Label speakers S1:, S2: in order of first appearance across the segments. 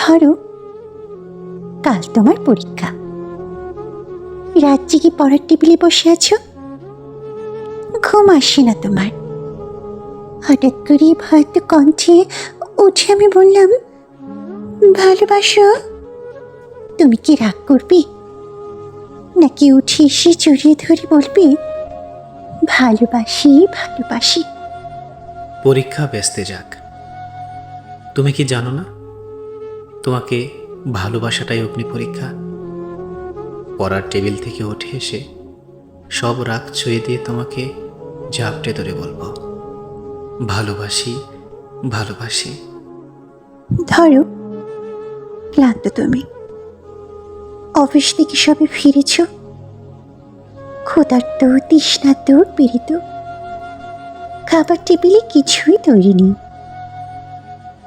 S1: ধরো, কাল তোমার পরীক্ষা। রাত কি পড়ার টেবিলে বসে আছো? ঘুম আসে না তোমার। হঠাৎ করে হয়তো কণ্ঠে উঠে আমি বললাম, ভালোবাসো, তুমি কি রাগ করবে? নাকি উঠে এসে জড়িয়ে ধরে বলবে, ভালোবাসি ভালোবাসি
S2: পরীক্ষা ব্যস্তে যাক। তুমি কি জানো না? তোমাকে ভালোবাসাটাই অগ্নি পরীক্ষা। পড়ার টেবিল থেকে উঠে এসে সব রাগ ছুঁয়ে দিয়ে তোমাকে ঝাপটে ধরে বলব, ভালোবাসি ভালোবাসি।
S1: ধরো, ক্লান্ত তুমি। অফিস থেকে সবে ফিরেছ। ক্ষুধার্ত, তৃষ্ণার্ত, পীড়িত। খাবার টেবিলে কিছুই তৈরি নেই।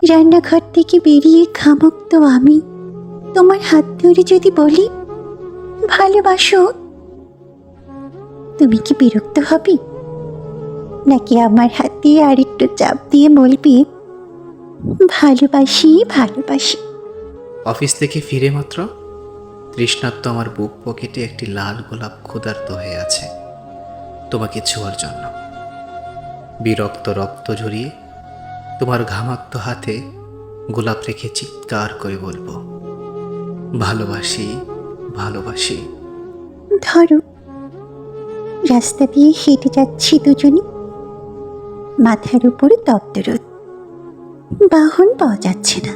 S1: রান্নাঘর থেকে বেরিয়ে খামুক্ত আমি। তোমার হাত ধরে যদি বলি, ভালোবাসো। তুমি কি বিরক্ত হবে? নাকি আমার হাত হাতে আরেকটু চাপ দিয়ে বলবে, ভালোবাসি ভালোবাসি।
S2: অফিস থেকে ফিরে মাত্র তৃষ্ণাত্ম আমার বুক পকেটে একটি লাল গোলাপ ক্ষুধার্ত হয়ে আছে। তোমাকে ছোঁয়ার জন্য। বিরক্ত রক্ত ঝরিয়ে তোমার ঘামাক্ত হাতে গোলাপ রেখে চিৎকার করে বলব, ভালোবাসি ভালোবাসি।
S1: ধরো, রাস্তা দিয়ে হেঁটে যাচ্ছি দুজনে। মাথার উপরে তপ্তরোদ বাহন পাওয়া যাচ্ছে না।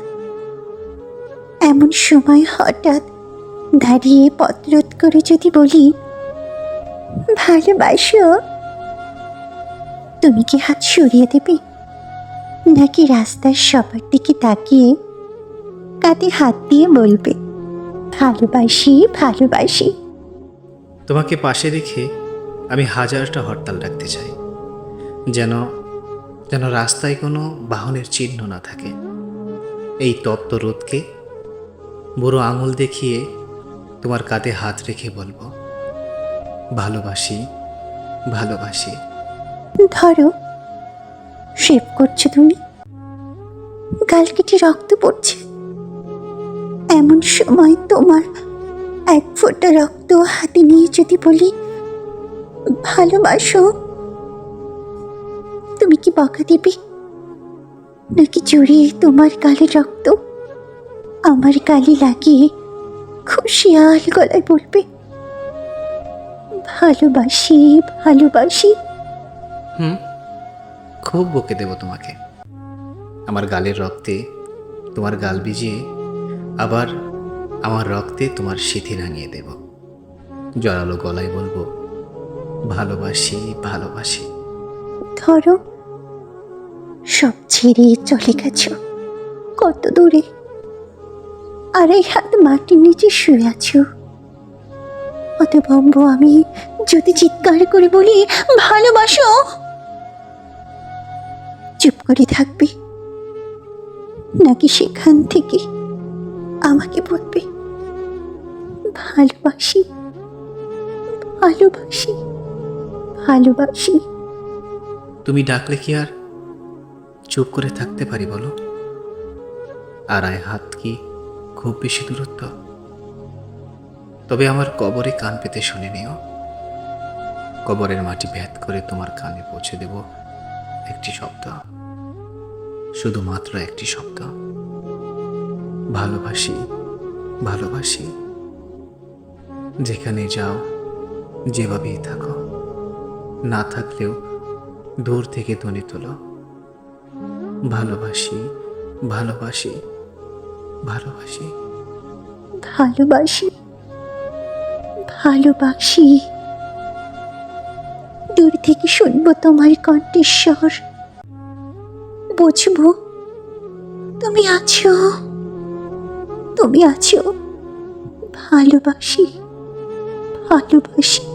S1: এমন সময় হঠাৎ দাঁড়িয়ে পথরোধ করে যদি বলি, ভালোবাসো? তুমি কি হাত সরিয়ে দেবে? নাকি রাস্তার সবার দিকে তাকিয়ে কাঁধে হাত দিয়ে বলবে ভালোবাসি ভালোবাসি।
S2: তোমাকে পাশে রেখে আমি হাজারটা হরতাল ডাকতে চাই যেন যেন রাস্তায় কোনো বাহনের চিহ্ন না থাকে। এই তপ্ত রোদকে বুড়ো আঙুল দেখিয়ে তোমার কাঁধে হাত রেখে বলব ভালোবাসি ভালোবাসি।
S1: ধরো শেভ করছ তুমি? গাল কেটে রক্ত পড়ছে। এমন সময় তোমার এক ফোঁটা রক্ত হাতে নিয়ে যদি বলি, ভালোবাসো। তুমি কি বকা দিবে? নাকি জড়িয়ে তোমার গালে রক্ত? আমার গালে লাগিয়ে খুশিয়াল গলায় বলবে, ভালোবাসি ভালোবাসি।
S2: হুম? খুব বকে দেব তোমাকে। আমার গালের রক্তে তোমার গাল ভিজিয়ে আবার আমার রক্তে তোমার সিথি রাঙিয়ে দেব। জড়ালো গলায় বলব, ভালোবাসি ভালোবাসি।
S1: ধরো, সব ছেড়ে চলে গেছ। কত দূরে আর এই হাত মাটির নিচে শুয়ে আছো। অতভম্ব আমি যদি চিৎকার করে বলি, ভালোবাসো। চুপ করে থাকবে? নাকি সেখান থেকে আমাকে বলবে, ভালোবাসি ভালোবাসি ভালোবাসি
S2: তুমি ডাকলে কি আর? চুপ করে থাকতে পারি বলো। আড়াই হাত কি খুব বেশি দূরত্ব। তবে আমার কবরে কান পেতে শুনে নিও। কবরের মাটি ভেদ করে তোমার কানে পৌঁছে দেব একটি শব্দ। শুধুমাত্র একটি শব্দ ভালোবাসি ভালোবাসি। যেখানে যাও, যেভাবেই থাকো। না থাকলেও দূর থেকে ধ্বনি তোলো। ভালোবাসি ভালোবাসি ভালোবাসি।
S1: ভালোবাসি ভালোবাসি। দূর থেকে শুনব তোমার কণ্ঠেশ্বর বুঝব? তুমি আছো? তুমি আছো। ভালোবাসি ভালোবাসি।